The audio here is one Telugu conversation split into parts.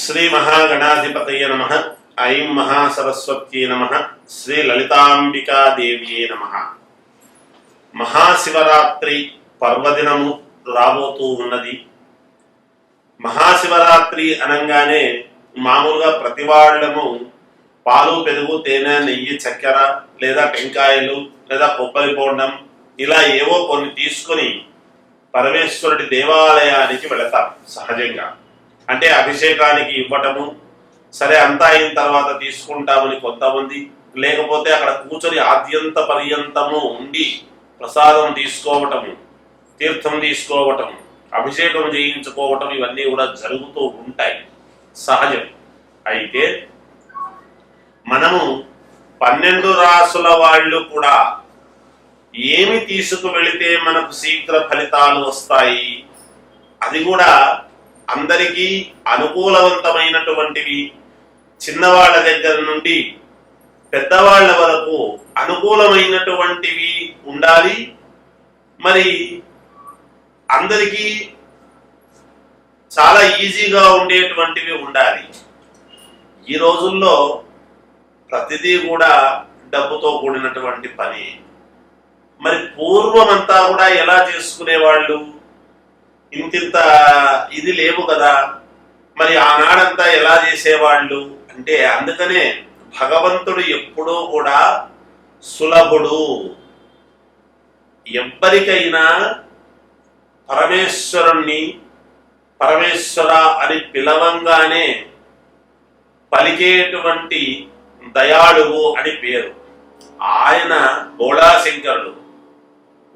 శ్రీ మహాగణాధిపతయ నమ. ఐం మహాసరస్వత్యై నమ. శ్రీ లలితాంబికాదేవ్యే నమ. మహాశివరాత్రి పర్వదినము రాబోతూ ఉన్నది. మహాశివరాత్రి అనగానే మామూలుగా ప్రతి వాళ్ళము పాలు పెరుగు తేనె నెయ్యి చక్కెర లేదా టెంకాయలు లేదా కొబ్బరి బోండం ఇలా ఏవో కొన్ని తీసుకొని పరమేశ్వరుడి దేవాలయానికి వెళతాం సహజంగా. అంటే అభిషేకానికి ఇవ్వటము సరే అంతా అయిన తర్వాత తీసుకుంటామని కొంతమంది లేకపోతే అక్కడ కూర్చొని ఆద్యంత పర్యంతము ఉండి ప్రసాదం తీసుకోవటము తీర్థం తీసుకోవటం అభిషేకం చేయించుకోవటం ఇవన్నీ కూడా జరుగుతూ ఉంటాయి. సహజం. అయితే మనము పన్నెండు రాసుల వాళ్ళు కూడా ఏమి తీసుకువెళితే మనకు శీఘ్ర ఫలితాలు వస్తాయి? అది కూడా అందరికీ అనుకూలవంతమైనటువంటివి చిన్నవాళ్ళ దగ్గర నుండి పెద్దవాళ్ళ వరకు అనుకూలమైనటువంటివి ఉండాలి. మరి అందరికీ చాలా ఈజీగా ఉండేటువంటివి ఉండాలి. ఈ రోజుల్లో ప్రతిదీ కూడా డబ్బుతో కూడినటువంటి పని. మరి పూర్వం అంతా కూడా ఎలా చేసుకునేవాళ్ళు? ఇంతింత ఇది లేవు కదా. మరి ఆనాడంతా ఎలా చేసేవాళ్ళు? అంటే అందుకనే భగవంతుడు ఎప్పుడూ కూడా సులభుడు. ఎవ్వరికైనా పరమేశ్వరుణ్ణి పరమేశ్వర అని పిలవంగానే పలికేటువంటి దయాళువు అని పేరు. ఆయన బోళాశంకరుడు.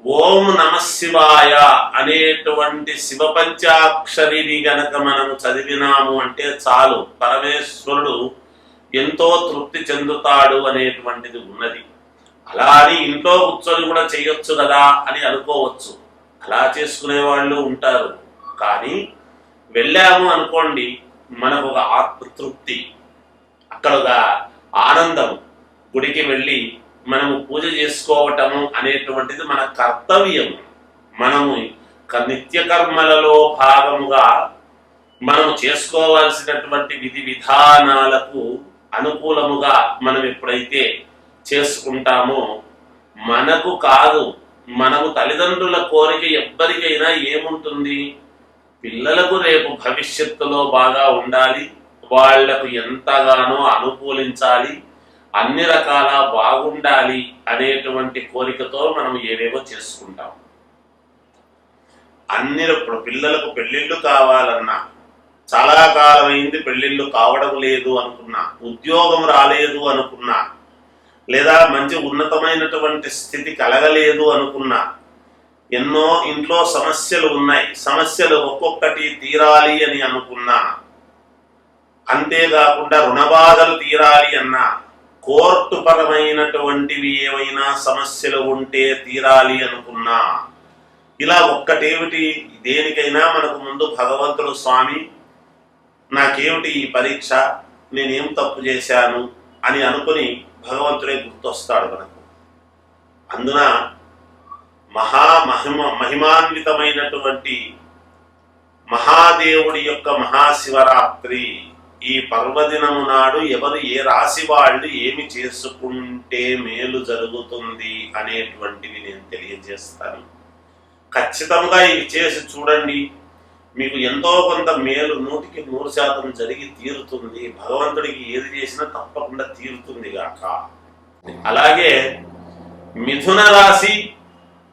ఓం నమ శివాయ అనేటువంటి శివ పంచాక్షరిని గనక మనం చదివినాము అంటే చాలు. పరమేశ్వరుడు ఎంతో తృప్తి చెందుతాడు అనేటువంటిది ఉన్నది. అలా అని ఇంట్లో కూర్చొని కూడా చేయొచ్చు కదా అని అనుకోవచ్చు. అలా చేసుకునే వాళ్ళు ఉంటారు. కానీ వెళ్ళాము అనుకోండి మనకు ఒక ఆత్మతృప్తి అక్కడ ఒక ఆనందం. గుడికి వెళ్ళి మనము పూజ చేసుకోవటము అనేటువంటిది మన కర్తవ్యం. మనము నిత్యకర్మలలో నిత్య కర్మలలో భాగముగా మనము చేసుకోవాల్సినటువంటి విధి విధానాలకు అనుకూలముగా మనం ఎప్పుడైతే చేసుకుంటామో మనకు కాదు మనము తల్లిదండ్రుల కోరిక ఎవ్వరికైనా ఏముంటుంది? పిల్లలకు రేపు భవిష్యత్తులో బాగా ఉండాలి వాళ్ళకు ఎంతగానో అనుకూలించాలి అన్ని రకాల బాగుండాలి అనేటువంటి కోరికతో మనం ఏవేవో చేసుకుంటాం. అన్ని ఇప్పుడు పిల్లలకు పెళ్ళిళ్ళు కావాలన్నా చాలా కాలమైంది పెళ్ళిళ్ళు కావడం లేదు అనుకున్నా ఉద్యోగం రాలేదు అనుకున్నా లేదా మంచి ఉన్నతమైనటువంటి స్థితి కలగలేదు అనుకున్నా ఎన్నో ఇంట్లో సమస్యలు ఉన్నాయి. సమస్యలు ఒక్కొక్కటి తీరాలి అని అనుకున్నా అంతేకాకుండా రుణబాధలు తీరాలి అన్నా కోర్టు పరమైనటువంటివి ఏమైనా సమస్యలు ఉంటే తీరాలి అనుకున్నా. ఇలా ఒక్కటేమిటి? దేనికైనా మనకు ముందు భగవంతుడు స్వామి నాకేమిటి ఈ పరీక్ష? నేనేం తప్పు చేశాను? అని అనుకుని భగవంతుడే గుర్తొస్తాడు మనకు. అందున మహా మహిమ మహిమాన్వితమైనటువంటి మహాదేవుడి యొక్క మహాశివరాత్రి ఈ పర్వదినము నాడు ఎవరు ఏ రాశి వాళ్ళు ఏమి చేసుకుంటే మేలు జరుగుతుంది అనేటువంటివి నేను తెలియజేస్తాను. ఖచ్చితంగా ఇవి చేసి చూడండి. మీకు ఎంతో కొంత మేలు నూటికి నూరు శాతం జరిగి తీరుతుంది. భగవంతుడికి ఏది చేసినా తప్పకుండా తీరుతుంది గాక. అలాగే మిథున రాశి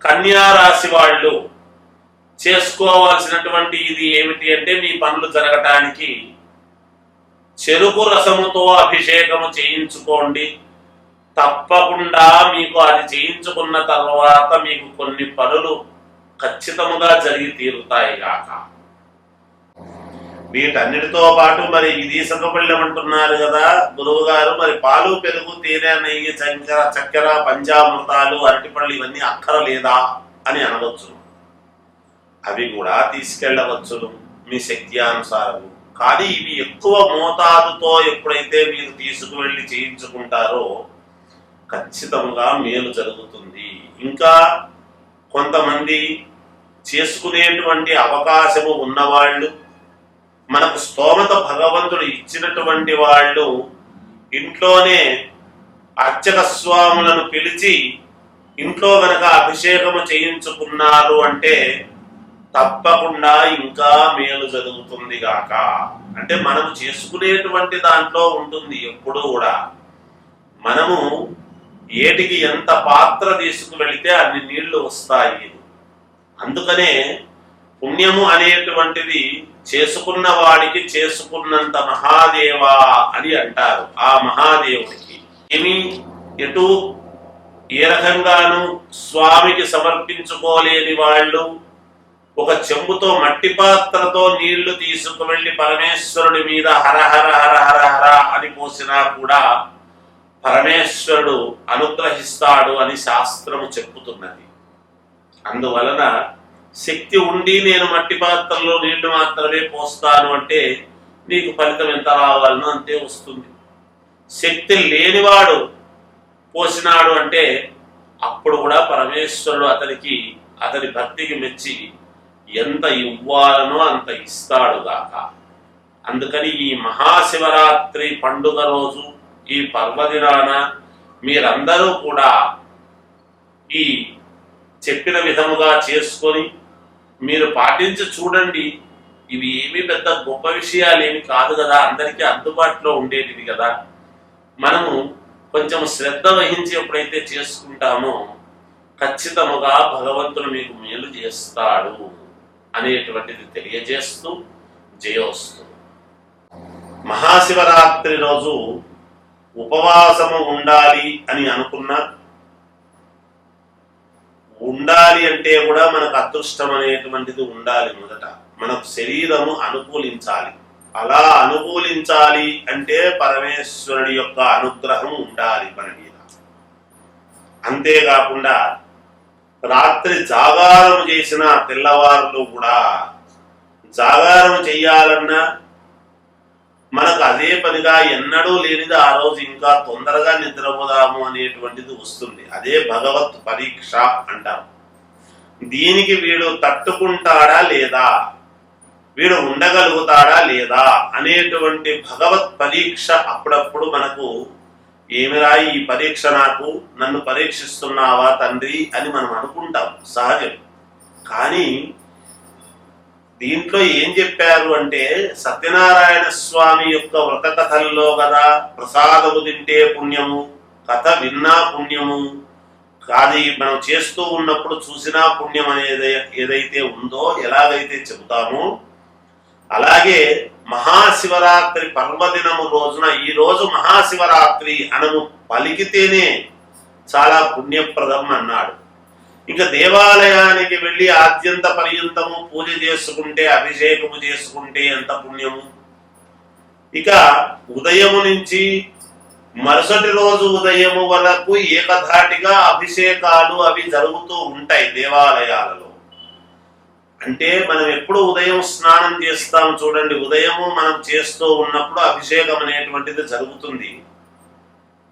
కన్యా రాశి వాళ్ళు చేసుకోవాల్సినటువంటి ఇది ఏమిటి అంటే మీ పనులు జరగటానికి చెరుకు రసముతో అభిషేకము చేయించుకోండి. తప్పకుండా మీకు అది చేయించుకున్న తర్వాత మీకు కొన్ని పనులు ఖచ్చితముగా జరిగి తీరుతాయి గాక. వీటన్నిటితో పాటు మరి ఇది సగపళ్ళం అంటున్నారు కదా గురువు గారు. మరి పాలు పెరుగు తేనె నెయ్యి చక్కెర చక్కెర పంచామృతాలు అరటిపళ్ళు ఇవన్నీ అక్కరలేదా అని అనవచ్చు. అవి కూడా తీసుకెళ్ళవచ్చును మీ శక్తి అనుసారం కానీ ఇవి ఎక్కువ మోతాదుతో ఎప్పుడైతే మీరు తీసుకువెళ్ళి చేయించుకుంటారో ఖచ్చితంగా మేలు జరుగుతుంది. ఇంకా కొంతమంది చేసుకునేటువంటి అవకాశము ఉన్నవాళ్ళు మనకు స్తోమత భగవంతుడు ఇచ్చినటువంటి వాళ్ళు ఇంట్లోనే అర్చక స్వాములను పిలిచి ఇంట్లో గనక అభిషేకము చేయించుకున్నారు అంటే తప్పకుండా ఇంకా మేలు జరుగుతుంది గాక. అంటే మనము చేసుకునేటువంటి దాంట్లో ఉంటుంది ఎప్పుడూ కూడా. మనము ఏటికి ఎంత పాత్ర తీసుకువెళితే అన్ని నీళ్ళు వస్తాయి. అందుకనే పుణ్యము అనేటువంటిది చేసుకున్న వాడికి చేసుకున్నంత మహాదేవా అని అంటారు ఆ మహాదేవుడికి. ఏమి? ఎటు? ఏ రకంగాను స్వామికి సమర్పించుకోలేని వాళ్ళు ఒక చెంబుతో మట్టి పాత్రతో నీళ్ళు తీసుకువెళ్ళి పరమేశ్వరుడి మీద హర హర హర హర హర అని పోసినా కూడా పరమేశ్వరుడు అనుగ్రహిస్తాడు అని శాస్త్రము చెప్పుతున్నది. అందువలన శక్తి ఉండి నేను మట్టి పాత్రలో నీళ్ళు మాత్రమే పోస్తాను అంటే నీకు ఫలితం ఎంత రావాలనో అంతే వస్తుంది. శక్తి లేనివాడు పోసినాడు అంటే అప్పుడు కూడా పరమేశ్వరుడు అతనికి అతని భక్తికి మెచ్చి ఎంత ఇవ్వాలనో అంత ఇస్తాడు గాక. అందుకని ఈ మహాశివరాత్రి పండుగ రోజు ఈ పర్వదినాన మీరందరూ కూడా ఈ చెప్పిన విధముగా చేసుకొని మీరు పాటించి చూడండి. ఇవి ఏమీ పెద్ద గొప్ప విషయాలు ఏమి కాదు కదా అందరికీ అందుబాటులో ఉండేటివి కదా. మనము కొంచెం శ్రద్ధ వహించి ఎప్పుడైతే చేసుకుంటామో ఖచ్చితముగా భగవంతుడు మీకు మేలు చేస్తాడు. అనేటువంటిది తెలియజేస్తూ జయోస్తు మహాశివరాత్రి రోజు ఉపవాసము ఉండాలి అని అనుకున్నా ఉండాలి అంటే కూడా మనకు అదృష్టం అనేటువంటిది ఉండాలి మొదట. మనకు శరీరము అనుకూలించాలి. అలా అనుకూలించాలి అంటే పరమేశ్వరుడి యొక్క అనుగ్రహం ఉండాలి మన మీద. అంతేకాకుండా రాత్రి జాగారం చేసిన తెల్లవారులు కూడా జాగారం చెయ్యాలన్నా మనకు అదే పనిగా ఎన్నడూ లేనిది ఆ రోజు ఇంకా తొందరగా నిద్రపోదాము అనేటువంటిది వస్తుంది. అదే భగవత్ పరీక్ష అంటారు దీనికి వీడు తట్టుకుంటాడా లేదా? వీడు ఉండగలుగుతాడా లేదా? అనేటువంటి భగవత్ పరీక్ష అప్పుడప్పుడు మనకు ఏమిరా ఈ పరీక్ష నాకు? నన్ను పరీక్షిస్తున్నావా తండ్రి? అని మనం అనుకుంటాం సహజం. కానీ దీంట్లో ఏం చెప్పారు అంటే సత్యనారాయణ స్వామి యొక్క వ్రత కథల్లో కదా ప్రసాదము తింటే పుణ్యము కథ విన్నా పుణ్యము. కాదు మనం చేస్తూ ఉన్నప్పుడు చూసినా పుణ్యం అనేది ఏదైతే ఉందో ఎలాగైతే చెబుతామో అలాగే మహాశివరాత్రి పర్వదినము రోజున ఈ రోజు మహాశివరాత్రి అనము పలికితేనే చాలా పుణ్యప్రదం అన్నాడు. ఇంకా దేవాలయానికి వెళ్ళి ఆద్యంత పర్యంతము పూజ చేసుకుంటే అభిషేకము చేసుకుంటే ఎంత పుణ్యము? ఇక ఉదయము నుంచి మరుసటి రోజు ఉదయము వరకు ఏకధాటిగా అభిషేకాలు అవి జరుగుతూ ఉంటాయి దేవాలయాలలో. అంటే మనం ఎప్పుడు ఉదయం స్నానం చేస్తాం చూడండి ఉదయము మనం చేస్తూ ఉన్నప్పుడు అభిషేకం అనేటువంటిది జరుగుతుంది.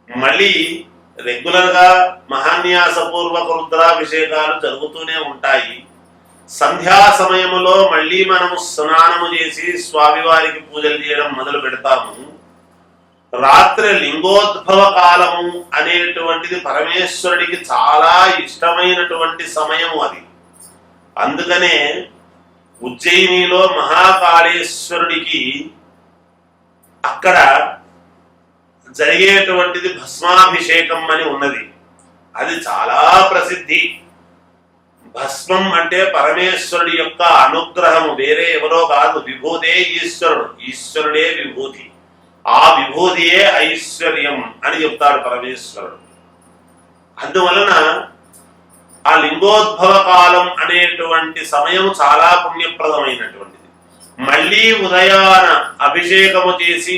మళ్ళీ రెగ్యులర్గా మహాన్యాసపూర్వక రుద్రాభిషేకాలు జరుగుతూనే ఉంటాయి. సంధ్యా సమయములో మళ్ళీ మనము స్నానము చేసి స్వామివారికి పూజలు చేయడం మొదలు పెడతాము. రాత్రి లింగోద్భవ కాలము అనేటువంటిది పరమేశ్వరుడికి చాలా ఇష్టమైనటువంటి సమయము అది. అందుకనే ఉజ్జయినిలో మహాకాళేశ్వరుడికి అక్కడ జరిగేటువంటిది భస్మాభిషేకం అని ఉన్నది. అది చాలా ప్రసిద్ధి. భస్మం అంటే పరమేశ్వరుడి యొక్క అనుగ్రహము. వేరే ఎవరో కాదు. విభూతే ఈశ్వరుడు. ఈశ్వరుడే విభూతి. ఆ విభూతియే ఐశ్వర్యం అని చెప్తాడు పరమేశ్వరుడు. అందువలన ఆ లింగోద్భవ కాలం అనేటువంటి సమయం చాలా పుణ్యప్రదమైనటువంటిది. మళ్ళీ ఉదయాన అభిషేకము చేసి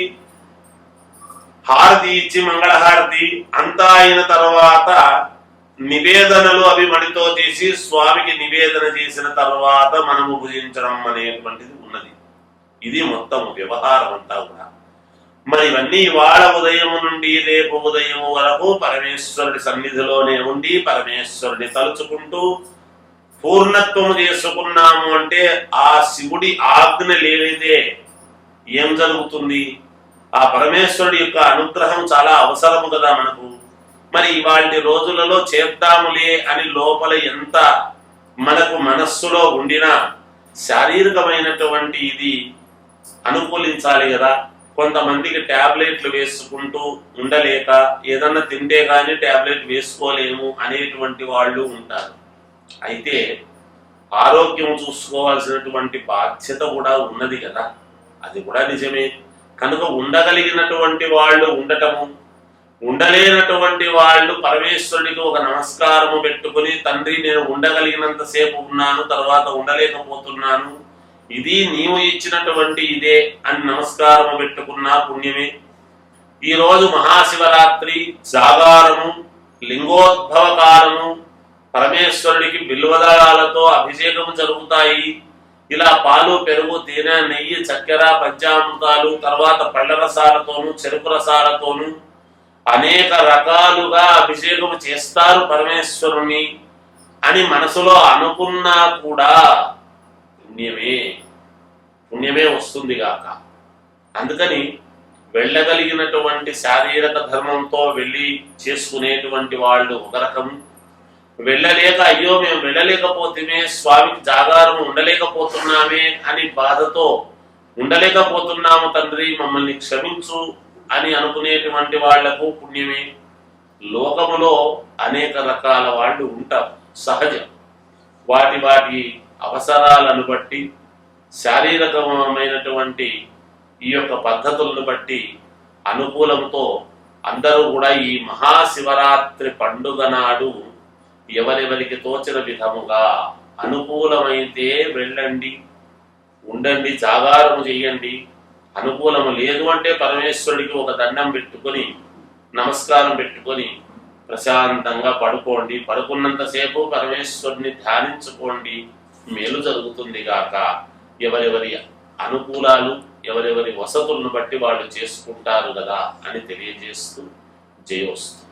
హారతి ఇచ్చి మంగళహారతి అంతా అయిన తర్వాత నివేదనలు అవి మడితో చేసి స్వామికి నివేదన చేసిన తర్వాత మనము భుజించడం అనేటువంటిది ఉన్నది. ఇది మొత్తం వ్యవహారం అంతా కూడా. మరి ఇవన్నీ ఇవాళ ఉదయము నుండి రేపు ఉదయము వరకు పరమేశ్వరుడి సన్నిధిలోనే ఉండి పరమేశ్వరుని తలుచుకుంటూ పూర్ణత్వము చేసుకున్నాము అంటే ఆ శివుడి ఆజ్ఞ లేనిదే ఏం జరుగుతుంది? ఆ పరమేశ్వరుడి యొక్క అనుగ్రహం చాలా అవసరము కదా మనకు. మరి ఇవాళ రోజులలో చేద్దాములే అని లోపల ఎంత మనకు మనస్సులో ఉండినా శారీరకమైనటువంటి ఇది అనుకూలించాలి కదా. కొంతమందికి ట్యాబ్లెట్లు వేసుకుంటూ ఉండలేక ఏదన్నా తింటే కానీ ట్యాబ్లెట్ వేసుకోలేము అనేటువంటి వాళ్ళు ఉంటారు. అయితే ఆరోగ్యం చూసుకోవాల్సినటువంటి బాధ్యత కూడా ఉన్నది కదా. అది కూడా నిజమే. కనుక ఉండగలిగినటువంటి వాళ్ళు ఉండటము ఉండలేనటువంటి వాళ్ళు పరమేశ్వరుడికి ఒక నమస్కారము పెట్టుకుని తండ్రి నేను ఉండగలిగినంత సేపు ఉన్నాను తర్వాత ఉండలేకపోతున్నాను ఇది నీవు ఇచ్చినటువంటి ఇదే అని నమస్కారము పెట్టుకున్నా పుణ్యమే. ఈరోజు మహాశివరాత్రి జాగారము లింగోద్భవ కాలము పరమేశ్వరుడికి బిల్వదళాలతో అభిషేకం జరుగుతాయి. ఇలా పాలు పెరుగు తేనె నెయ్యి చక్కెర పంచామృతాలు తర్వాత పళ్ళ రసాలతోనూ చెరుకు రసాలతోనూ అనేక రకాలుగా అభిషేకం చేస్తారు పరమేశ్వరుని అని మనసులో అనుకున్నా కూడా పుణ్యమే పుణ్యమే వస్తుంది గాక. అందుకని వెళ్ళగలిగినటువంటి శారీరక ధర్మంతో వెళ్ళి చేసుకునేటువంటి వాళ్ళు ఒక రకం. వెళ్ళలేక అయ్యో మేము వెళ్ళలేకపోతేమే స్వామికి జాగారం ఉండలేకపోతున్నామే అని బాధతో ఉండలేకపోతున్నాము తండ్రి మమ్మల్ని క్షమించు అని అనుకునేటువంటి వాళ్ళకు పుణ్యమే. లోకములో అనేక రకాల వాళ్ళు ఉంటారు సహజం. వాటి వాటి అవసరాలను బట్టి శారీరకమైనటువంటి ఈ యొక్క పద్ధతులను బట్టి అనుకూలంతో అందరూ కూడా ఈ మహాశివరాత్రి పండుగ నాడు ఎవరెవరికి తోచిన విధముగా అనుకూలమైతే వెళ్ళండి ఉండండి జాగారము చెయ్యండి అనుకూలము లేదు అంటే పరమేశ్వరుడికి ఒక దండం పెట్టుకొని నమస్కారం పెట్టుకొని ప్రశాంతంగా పడుకోండి. పడుకున్నంతసేపు పరమేశ్వరుని ధ్యానించుకోండి. మేలు జరుగుతుంది గాక ఎవరెవరి అనుకూలాలు ఎవరెవరి వసతులను బట్టి వాళ్ళు చేసుకుంటారు కదా అని తెలియజేస్తూ జయోస్తు.